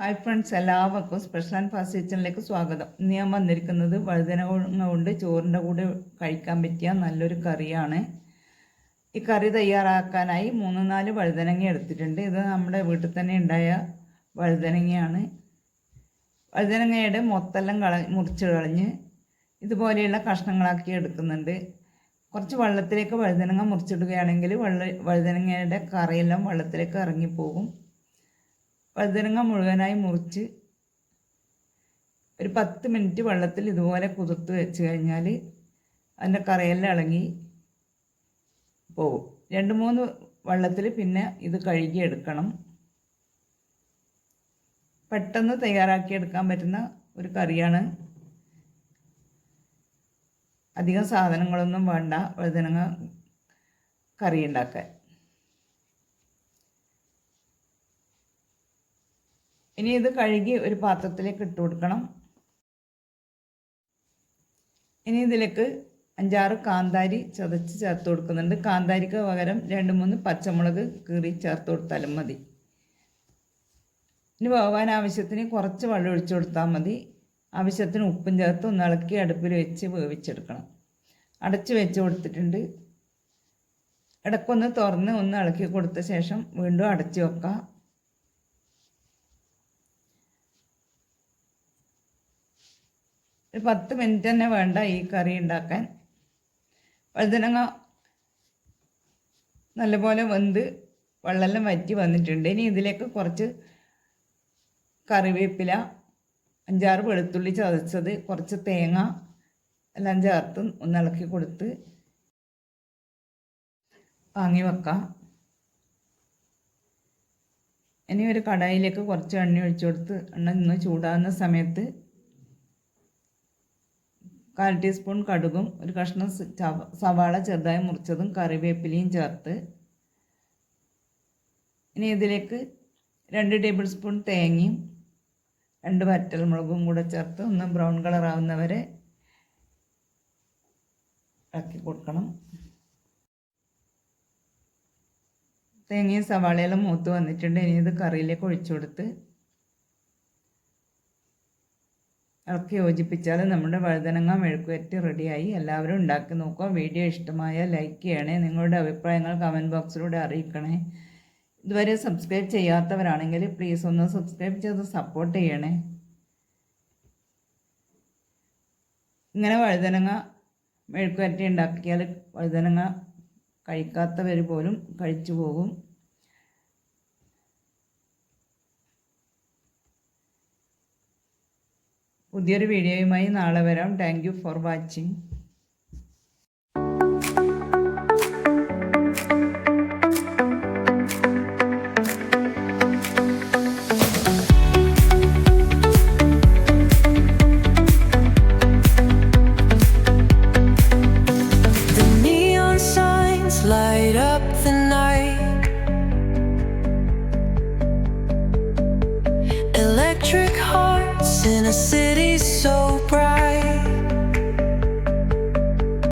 Hi friends എല്ലാവർക്കും special and fast കിച്ചണിലേക്ക് സ്വാഗതം. ഇന്ന് ഞാൻ വന്നിരിക്കുന്നത് വഴുതന കൊണ്ട് ചോറിന്റെ കൂടെ കഴിക്കാൻ പറ്റിയ നല്ലൊരു കറിയാണ്. ഈ കറി തയ്യാറാക്കാനായി മൂന്ന് നാല് വഴുതനങ്ങ എടുത്തിട്ടുണ്ട്. ഇത് നമ്മുടെ വീട്ടിൽ തന്നെ ഉണ്ടായ വഴുതനങ്ങയാണ്. വഴുതനങ്ങയുടെ മൊത്തെല്ലാം കള മുറിച്ച് കളഞ്ഞ് ഇതുപോലെയുള്ള കഷ്ണങ്ങളാക്കി എടുക്കുന്നുണ്ട്. കുറച്ച് വെള്ളത്തിലേക്ക് വഴുതനങ്ങ മുറിച്ചിടുകയാണെങ്കിൽ വെള്ള വഴുതനങ്ങയുടെ കറിയെല്ലാം വെള്ളത്തിലേക്ക് ഇറങ്ങിപ്പോകും. വഴുതനങ്ങ മുഴുവനായി മുറിച്ച് ഒരു പത്ത് മിനിറ്റ് വെള്ളത്തിൽ ഇതുപോലെ കുതിർത്ത് വെച്ച് കഴിഞ്ഞാൽ അതിന്റെ കറയെല്ലാം ഇളകി പോകും. രണ്ട് മൂന്ന് വെള്ളത്തിൽ പിന്നെ ഇത് കഴുകി എടുക്കണം. പെട്ടെന്ന് തയ്യാറാക്കി എടുക്കാൻ പറ്റുന്ന ഒരു കറിയാണ്. അധികം സാധനങ്ങളൊന്നും വേണ്ട വഴുതനങ്ങ കറി ഉണ്ടാക്കാൻ. ഇനി ഇത് കഴുകി ഒരു പാത്രത്തിലേക്ക് ഇട്ട് കൊടുക്കണം. ഇനി ഇതിലേക്ക് അഞ്ചാറ് കാന്താരി ചതച്ച് ചേർത്ത് കൊടുക്കുന്നുണ്ട്. കാന്താരിക്ക് പകരം രണ്ട് മൂന്ന് പച്ചമുളക് കീറി ചേർത്ത് കൊടുത്താലും മതി. ഇനി വേവാൻ ആവശ്യത്തിന് കുറച്ച് വെള്ളം ഒഴിച്ചു കൊടുത്താൽ മതി. ആവശ്യത്തിന് ഉപ്പും ചേർത്ത് ഒന്ന് ഇളക്കി അടുപ്പിൽ വെച്ച് വേവിച്ചെടുക്കണം. അടച്ച് വെച്ച് കൊടുത്തിട്ടുണ്ട്. ഇടയ്ക്കൊന്ന് തുറന്ന് ഒന്ന് ഇളക്കി കൊടുത്ത ശേഷം വീണ്ടും അടച്ചു വെക്കാം. ഒരു പത്ത് മിനിറ്റ് തന്നെ വേണ്ട ഈ കറി ഉണ്ടാക്കാൻ. വഴുതനങ്ങ നല്ലപോലെ വെന്ത് വെള്ളമെല്ലാം വറ്റി വന്നിട്ടുണ്ട്. ഇനി ഇതിലേക്ക് കുറച്ച് കറിവേപ്പില അഞ്ചാറ് വെളുത്തുള്ളി ചതച്ചത് കുറച്ച് തേങ്ങ എല്ലാം ചേർത്ത് ഒന്ന് ഇളക്കി കൊടുത്ത് വാങ്ങി വെക്കാം. ഇനി ഒരു കടായിലേക്ക് കുറച്ച് എണ്ണ ഒഴിച്ചു കൊടുത്ത് എണ്ണ നിന്ന് ചൂടാകുന്ന സമയത്ത് കാൽ ടീസ്പൂൺ കടുകും ഒരു കഷ്ണം സവാള ചെറുതായി മുറിച്ചതും കറിവേപ്പിലയും ചേർത്ത് ഇനി ഇതിലേക്ക് രണ്ട് ടേബിൾ സ്പൂൺ തേങ്ങയും രണ്ട് വറ്റൽമുളകും കൂടെ ചേർത്ത് ഒന്ന് ബ്രൗൺ കളർ ആവുന്നവരെ ഇളക്കി കൊടുക്കണം. തേങ്ങയും സവാളയെല്ലാം മൂത്ത് വന്നിട്ടുണ്ട്. ഇനി ഇത് കറിയിലേക്ക് ഒഴിച്ചു കൊടുത്ത് ഇളക്കി യോജിപ്പിച്ചാൽ നമ്മുടെ വഴുതനങ്ങ മെഴുക്കുവരട്ടി റെഡിയായി. എല്ലാവരും ഉണ്ടാക്കി നോക്കുക. വീഡിയോ ഇഷ്ടമായ ലൈക്ക് ചെയ്യണേ. നിങ്ങളുടെ അഭിപ്രായങ്ങൾ കമന്റ് ബോക്സിലൂടെ അറിയിക്കണേ. ഇതുവരെ സബ്സ്ക്രൈബ് ചെയ്യാത്തവരാണെങ്കിൽ പ്ലീസ് ഒന്ന് സബ്സ്ക്രൈബ് ചെയ്ത് സപ്പോർട്ട് ചെയ്യണേ. ഇങ്ങനെ വഴുതനങ്ങ മെഴുക്കുവരട്ടി ഉണ്ടാക്കിയാൽ വഴുതനങ്ങ കഴിക്കാത്തവർ പോലും കഴിച്ചു പോകും. പുതിയൊരു വീഡിയോയുമായി നാളെ വരാം. Thank for watching in a city so bright.